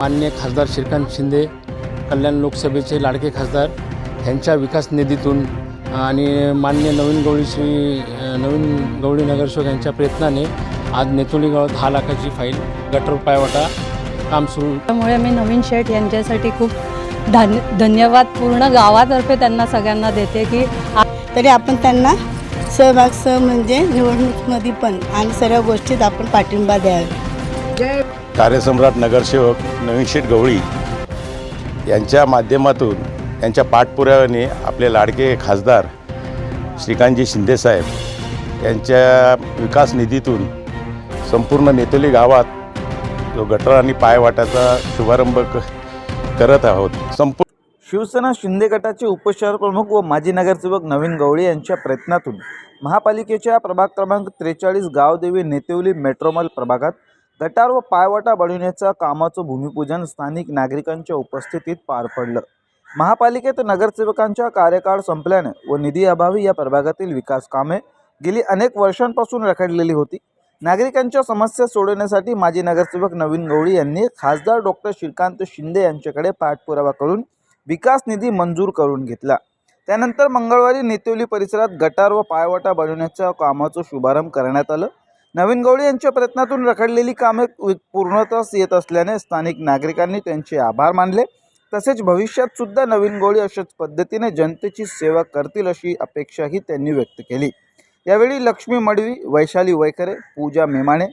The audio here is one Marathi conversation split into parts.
मान्य खासदार श्रीकांत शिंदे कल्याण लोकसभेचे लाडके खासदार ह्यांच्या विकास निधीतून आणि मान्य नवीन गवळी श्री नवीन गवळी नगरसेवक यांच्या प्रयत्नाने आज नेतोली गावात दहा लाखाची फाईल गटर पायवाटा काम सुरू. त्यामुळे मी नवीन शेठ यांच्यासाठी खूप धन्य धन्यवाद पूर्ण गावातर्फे त्यांना सगळ्यांना देते की आ- तरी आपण त्यांना सहभाग सह म्हणजे निवडणुकीमध्ये पण आणि सर्व गोष्टीत आपण पाठिंबा द्यावा कार्यसम्राट नगरसेवक नवीन शेठ गवळी यांच्या माध्यमातून यांच्या पाठपुराव्याने आपले लाडके खासदार श्रीकांतजी शिंदेसाहेब यांच्या विकास निधीतून संपूर्ण नेतोली गावात जो गटर आणि पायवाटाचा शुभारंभ क करत आहोत. संपूर्ण शिवसेना शिंदे गटाचे उपशहर प्रमुख व माजी नगरसेवक नवीन गवळी यांच्या प्रयत्नातून महापालिकेच्या प्रभाग क्रमांक त्रेचाळीस गावदेवी नेतेवली मेट्रोमल प्रभागात गटार व पायवाटा बनविण्याच्या कामाचं भूमिपूजन स्थानिक नागरिकांच्या उपस्थितीत पार पडलं. महापालिकेत नगरसेवकांच्या कार्यकाळ संपल्याने व निधी अभावी या प्रभागातील विकास कामे गेली अनेक वर्षांपासून रखडलेली होती. नागरिकांच्या समस्या सोडवण्यासाठी माजी नगरसेवक नवीन गवळी यांनी खासदार डॉक्टर श्रीकांत शिंदे यांच्याकडे पाठपुरावा करून विकास निधी मंजूर करून घेतला. त्यानंतर मंगळवारी नेतोली परिसरात गटार व पायवाटा बनवण्याच्या कामाचं शुभारंभ करण्यात आलं. नवीन गवळी यांच्या प्रयत्नातून रखडलेली कामे वि- येत असल्याने स्थानिक नागरिकांनी त्यांचे आभार मानले. तसेच भविष्यात सुद्धा नवीन गवळी अशाच पद्धतीने जनतेची सेवा करतील अशी अपेक्षाही त्यांनी व्यक्त केली. यावेळी लक्ष्मी मडवी वैशाली वैखरे पूजा मेमाणे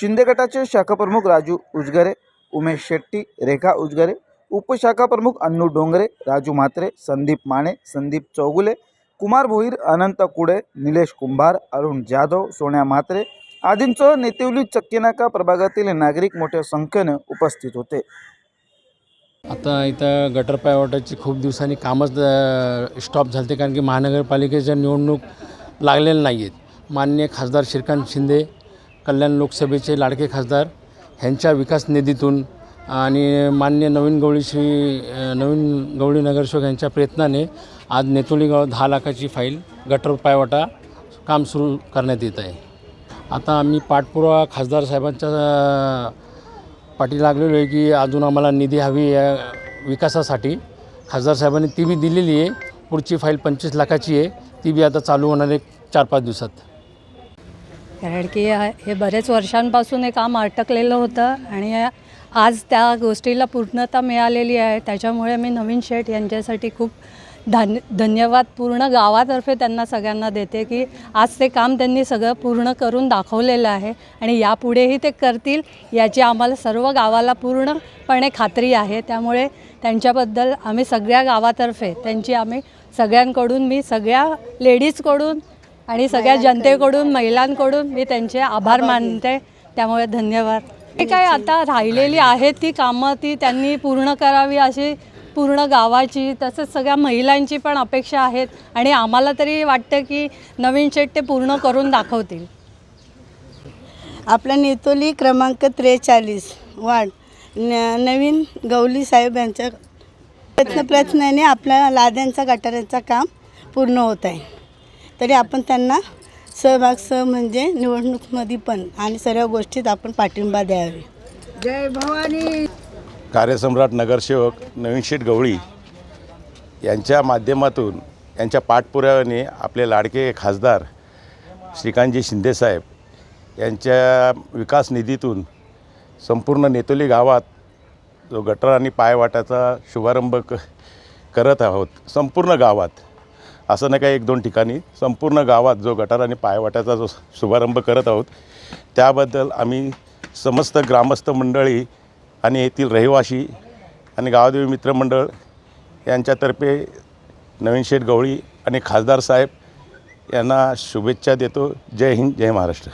शिंदे गटाचे शाखाप्रमुख राजू उजगरे उमेश शेट्टी रेखा उजगरे उपशाखा प्रमुख अन्नू डोंगरे राजू म्हात्रे संदीप माने संदीप चौगुले कुमार भोईर अनंत कुडे निलेश कुंभार अरुण जाधव सोन्या म्हात्रे आदींसह नेतेवली चक्कीनाका प्रभागातील नागरिक मोठ्या संख्येनं उपस्थित होते. आता इथं गटर पायवाटाची खूप दिवसांनी कामच स्टॉप झाले होते कारण की महानगरपालिकेच्या निवडणूक लागलेल्या नाही आहेत मान्य खासदार श्रीकांत शिंदे कल्याण लोकसभेचे लाडके खासदार ह्यांच्या विकास निधीतून आणि मान्य नवीन गवळी श्री नवीन गवळी नगरसेवक यांच्या प्रयत्नाने आज नेतोली गावात दहा लाखाची फाईल गटर पायवाटा काम सुरू करण्यात येत आहे. आता आम्ही पाठपुरावा खासदार साहेबांच्या पाठी लागलेलो आहे की अजून आम्हाला निधी हवी आहे विकासासाठी. खासदार साहेबांनी ती बी दिलेली आहे. पुढची फाईल पंचवीस लाखाची आहे. ती बी आता चालू होणार आहे चार पाच दिवसात. कारण की हे हे बरेच वर्षांपासून हे काम अटकलेलं होतं आणि आज त्या गोष्टीला पूर्णता मिळालेली आहे. त्याच्यामुळे मी नवीन शेठ यांच्यासाठी खूप धन्य धन्यवाद पूर्ण गावातर्फे त्यांना सगळ्यांना देते की आज ते काम त्यांनी सगळं पूर्ण करून दाखवलेलं आहे आणि यापुढेही ते करतील याची आम्हाला सर्व गावाला पूर्णपणे खात्री आहे. त्यामुळे त्यांच्याबद्दल आम्ही सगळ्या गावातर्फे त्यांची आम्ही सगळ्यांकडून मी सगळ्या लेडीजकडून आणि सगळ्या जनतेकडून महिलांकडून मी त्यांचे आभार मानते. त्यामुळे धन्यवाद. हे काय आता राहिलेली आहेत ती कामं ती त्यांनी पूर्ण करावी अशी पूर्ण गावाची तसंच सगळ्या महिलांची पण अपेक्षा आहेत आणि आम्हाला तरी वाटतं की नवीन शेट ते पूर्ण करून दाखवतील. आपला नेतोली क्रमांक त्रेचाळीस वार्ड. न नवीन गवली साहेब यांच्या प्रयत्न प्रयत्नाने आपल्या लाद्यांचा गटारांचा काम पूर्ण होत आहे. तरी आपण त्यांना सहभाग सह म्हणजे निवडणुकीमध्ये पण आणि सर्व गोष्टीत आपण पाठिंबा द्यावे. कार्यसम्राट नगरसेवक नवीन शेठ गवळी यांच्या माध्यमातून यांच्या पाठपुराव्याने आपले लाडके खासदार श्रीकांतजी शिंदेसाहेब यांच्या विकास निधीतून संपूर्ण नेतोली गावात जो गटर आणि पायवाटाचा शुभारंभ क करत आहोत संपूर्ण गावात असं नाही का एक दोन ठिकाणी संपूर्ण गावात जो गटार आणि पायवाटाचा जो शुभारंभ करत आहोत त्याबद्दल आम्ही समस्त ग्रामस्थ मंडळी आणि येथील रहिवासी आणि गावदेवी मित्रमंडळ यांच्यातर्फे नवीन शेठ गवळी आणि खासदार साहेब यांना शुभेच्छा देतो. जय हिंद जय महाराष्ट्र.